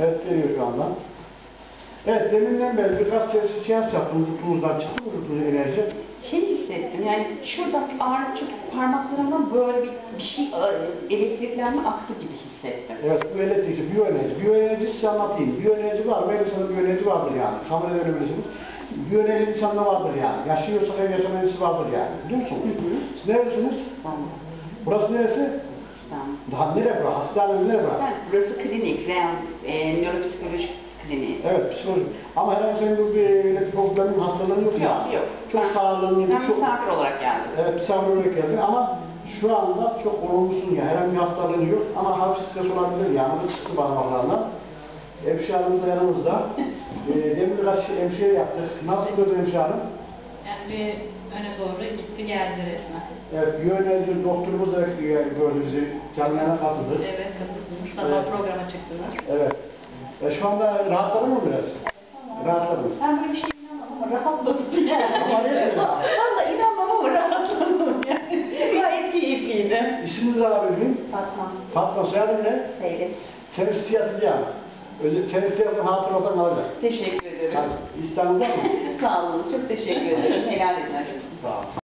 Evet geliyor şu anda. Evet deminden beri birkaç kez seans yaptım. Vücudumuzdan çıktı mı vücudumuz enerji? Şey hissettim yani şurada ağrı çünkü parmaklarımdan böyle bir, bir şey e, elektriklenme aktı gibi hissettim. Evet bu elektrik biyoenerji. Biyoenerji size anlatayım. Biyoenerji var mı? İnsanın biyoenerji vardır yani. Tahmin edebilirsiniz. Biyoenerji insanda vardır yani. Yaşıyorsa her yaşam enerjisi vardır yani. Biliyor musunuz? Siz neredesiniz? Tamam. Burası neresi? Tamam. Daha nereye bura? Hastane nereye bura? Yani burası klinik, real, e, nöropsikolojik kliniği. Evet psikolojik. Ama herhangi senin bu bir öyle problemin hastalığın yok, Yok, yani. yok. Çok Ben- sağlığın Ben çok... misafir olarak geldim. Evet misafir olarak geldin ama şu anda çok olumlusun ya. Herhangi bir hastalığın yok ama hafif stres olabilir yani. Bu çıktı parmaklarından. Hemşire hanım da yanımızda. e, demin birkaç şey hemşire yaptık. Nasıl gördün hemşire hanım? Yani bir öne doğru gitti geldi resmen. Evet, yönetici doktorumuz da gördü bizi. Canlarına katıldı. Evet katılmış. Sabah Evet. programa çıktılar. Evet. E, şu anda rahatladın mı biraz? Rahatladınız. Ben böyle bir şey inanmam ama rahatladım yani. Ama neyse. Valla inanmam ama rahatladım yani. Gayet keyifliydi. İsminizi alabilir miyim? Fatma, Fatma soyadın ne? Seyret. Seni siyasi yani. Özel, seni siyasi hatıradan kalacak. Teşekkür ederim. Hadi, İstanbul'da mı? Sağ olun, çok teşekkür ederim. Helal ederim. Sağ ol.